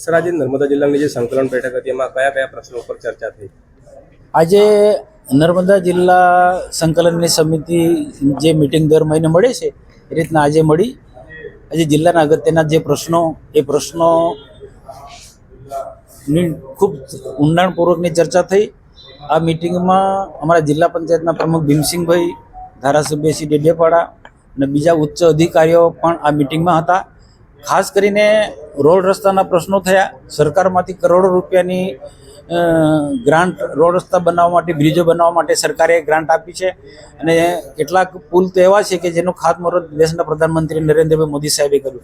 Sir, આજે નર્મદા જિલ્લાની જે સંકલન બેઠક હતી, એમાં કયા કયા પ્રશ્નો પર ચર્ચા થઈ? આજે નર્મદા જિલ્લા સંકલનની સમિતિ જે મિટિંગ દર મહિને મળે છે, એ રીતના આજે મળી. આજે જિલ્લાના અગત્યના જે પ્રશ્નો, એ પ્રશ્નો ખૂબ ઊંડાણપૂર્વકની ચર્ચા થઈ. આ મિટિંગમાં અમારા જિલ્લા પંચાયતના પ્રમુખ ભીમસિંહભાઈ, ધારાસભ્ય શ્રી ડેડિયાપાડા અને બીજા ઉચ્ચ અધિકારીઓ પણ આ મિટિંગમાં હતા. ખાસ કરીને રોડ રસ્તાના પ્રશ્નો થયા. સરકારમાંથી કરોડો રૂપિયાની ગ્રાન્ટ રોડ રસ્તા બનાવવા માટે, બ્રિજો બનાવવા માટે સરકારે ગ્રાન્ટ આપી છે. અને કેટલાક પુલ તો એવા છે કે જેનું ખાતમુહૂર્ત દેશના પ્રધાનમંત્રી નરેન્દ્રભાઈ મોદી સાહેબે કર્યું.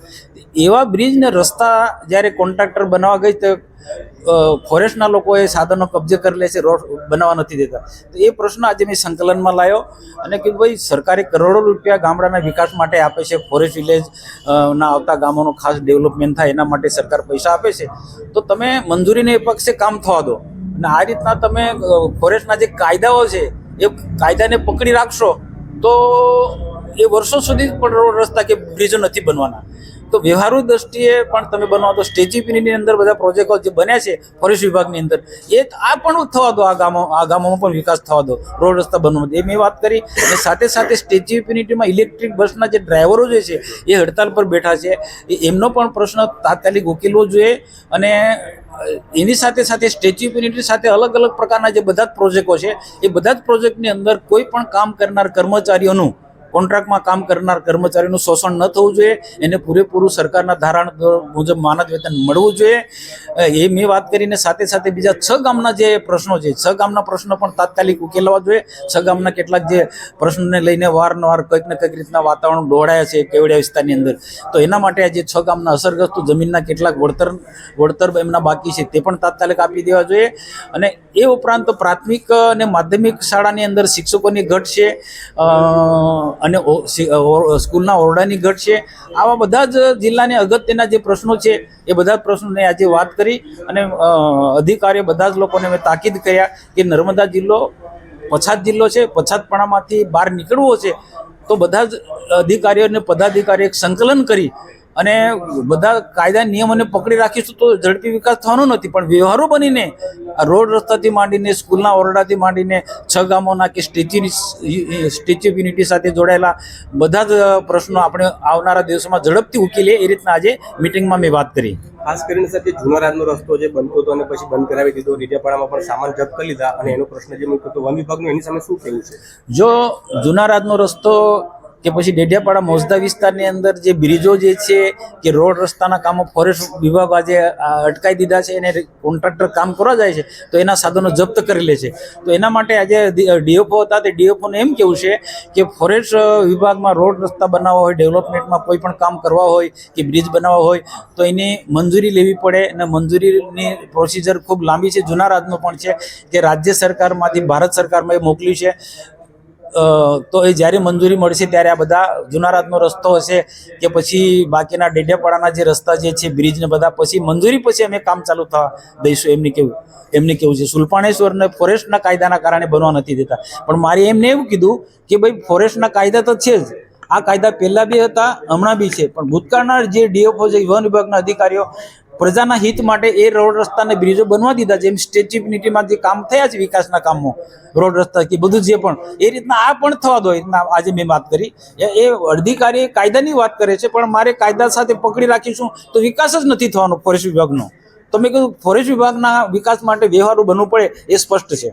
એવા બ્રિજને રસ્તા જ્યારે કોન્ટ્રાક્ટર બનાવવા ગઈ તો ફોરેસ્ટના લોકોએ સાધનો કબજે કરી લે છે, રોડ બનાવવા નથી દેતા. તો એ પ્રશ્ન આજે મેં સંકલનમાં લાવ્યો અને કે ભાઈ સરકારે કરોડો રૂપિયા ગામડાના વિકાસ માટે આપે છે. ફોરેસ્ટ વિલેજ ના આવતા ગામોનું ખાસ ડેવલપમેન્ટ થાય એના માટે સરકાર પૈસા આપે છે, તો તમે મંજૂરીને એ પક્ષે કામ થવા દો. અને આ રીતના તમે ફોરેસ્ટના જે કાયદાઓ છે, એ કાયદાને પકડી રાખશો, તો એ વર્ષો સુધી પણ રોડ રસ્તા કે બ્રિજો નથી બનવાના. તો વ્યવહારુ દ્રષ્ટિએ પણ તમે બનાવો તો સ્ટેચ્યુની અંદર બધા પ્રોજેક્ટો જે બન્યા છે ફોરેસ્ટ વિભાગની અંદર, એ આ પણ થવા દો, આ ગામો, આ ગામોમાં પણ વિકાસ થવા દો, રોડ રસ્તા બનવા એ મેં વાત કરી. અને સાથે સાથે સ્ટેચ્યુ ઓફ યુનિટીમાં ઇલેક્ટ્રિક બસના જે ડ્રાઈવરો જે છે, એ હડતાલ પર બેઠા છે. એમનો પણ પ્રશ્ન તાત્કાલિક ઉકેલવો જોઈએ અને એની સાથે સાથે સ્ટેચ્યુ યુનિટી સાથે અલગ અલગ પ્રકારના જે બધા જ પ્રોજેક્ટો છે, એ બધા જ પ્રોજેક્ટની અંદર કોઈ પણ કામ કરનાર કર્મચારીઓનું કોન્ટ્રાક્ટમાં કામ કરનાર કર્મચારીનું શોષણ ન થવું જોઈએ, એને પૂરેપૂરું સરકારના ધારણ મુજબ માનદ વેતન મળવું જોઈએ. એ મેં વાત કરીને સાથે સાથે બીજા છ ગામના જે પ્રશ્નો છે, છ ગામના પ્રશ્નો પણ તાત્કાલિક ઉકેલવા જોઈએ. છ ગામના કેટલાક જે પ્રશ્નોને લઈને વારંવાર કંઈક ને કંઈક રીતના વાતાવરણ દોડાયા છે કેવડિયા વિસ્તારની અંદર. તો એના માટે આજે છ ગામના અસરગ્રસ્ત જમીનના કેટલાક વળતર વળતર એમના બાકી છે, તે પણ તાત્કાલિક આપી દેવા જોઈએ. અને એ ઉપરાંત પ્રાથમિક અને માધ્યમિક શાળાની અંદર શિક્ષકોની ઘટ છે. અને સ્કૂલના ઓરડાની ઘટ છે. આવા બધા જ જિલ્લાને અગત્યના જે પ્રશ્નો છે, એ બધા જ પ્રશ્નોને આજે વાત કરી અને અધિકારીઓ બધા જ લોકોને મેં તાકીદ કર્યા કે નર્મદા જિલ્લો પછાત જિલ્લો છે, પછાતપણામાંથી બહાર નીકળવો છે. તો બધા જ અધિકારીઓ અને પદાધિકારીઓ સંકલન કરી અને બધા કાયદા નિયમોને પકડી રાખીશું તો ઝડપી વિકાસ થવાનો નથી પણ વ્યવહારો બનીને આ રોડ રસ્તાથી માંડીને સ્કૂલના ઓરડાથી માંડીને છ ગામોના કે સ્ટેચ્યુ સ્ટેચ્યુ ઓફ યુનિટી સાથે જોડાયેલા બધા જ પ્રશ્નો આપણે આવનારા દિવસોમાં ઝડપથી ઉકેલીએ એ રીતના આજે મિટિંગમાં મેં વાત કરી. ખાસ કરીને સર જે જૂનો રાજનો રસ્તો જે બનતો હતો અને પછી બંધ કરાવી દીધો રીડિયાપાડામાં પણ સામાન જપ્ત કરી લીધા અને એનો પ્રશ્ન જે મૂક્યો હતો વન વિભાગનું એની સામે શું કહેવું છે? જો જૂના રાજનો રસ્તો કે પછી ડેડિયાપાડા મોજદા વિસ્તારની અંદર જે બ્રિજો જે છે, કે રોડ રસ્તાના કામો ફોરેસ્ટ વિભાગ આજે અટકાઈ દીધા છે એને કોન્ટ્રાક્ટર કામ કરવા જાય છે, તો એના સાધનો જપ્ત કરી લે છે. તો એના માટે આજે ડીએફઓ હતા તે ડીએફઓને એમ કેવું છે કે ફોરેસ્ટ વિભાગમાં રોડ રસ્તા બનાવવા હોય, ડેવલપમેન્ટમાં કોઈ પણ કામ કરવા હોય, કે બ્રિજ બનાવવા હોય, તો એની મંજૂરી લેવી પડે અને મંજૂરીની પ્રોસિજર ખૂબ લાંબી છે. જૂના રાજનું પણ છે કે રાજ્ય સરકારમાંથી ભારત સરકારમાં એ મોકલ્યું છે. તો એ જ્યારે મંજૂરી મળશે ત્યારે આ બધા જુનારાતનો રસ્તો હશે કે પછી બાકીના ડેડિયાપાડાના જે રસ્તા જે છે બ્રિજને બધા, પછી મંજૂરી પછી અમે કામ ચાલુ થવા દઈશું. એમને કેવું એમને કેવું છે? સુલપાણેશ્વરને ફોરેસ્ટના કાયદાના કારણે બનવા નથી દેતા. પણ મારે એમને એવું કીધું કે ભાઈ ફોરેસ્ટના કાયદા તો છે જ. આ કાયદા પહેલાં બી હતા, હમણાં બી છે. પણ ભૂતકાળના જે ડીએફઓ છે, વન વિભાગના અધિકારીઓ પ્રજાના હિત માટે એ રોડ રસ્તાને બ્રિજો બનવા દીધા જેમ સ્ટેચ્યુ યુનિટીમાં જે કામ થયા છે વિકાસના કામો, રોડ રસ્તા કે બધું જે પણ, એ રીતના આ પણ થવા દો રીતના આજે મેં વાત કરી. એ અધિકારી કાયદાની વાત કરે છે, પણ મારે કાયદા સાથે પકડી રાખીશું તો વિકાસ જ નથી થવાનો ફોરેસ્ટ વિભાગનો. તો મેં કીધું ફોરેસ્ટ વિભાગના વિકાસ માટે વ્યવહારો બનવું પડે, એ સ્પષ્ટ છે.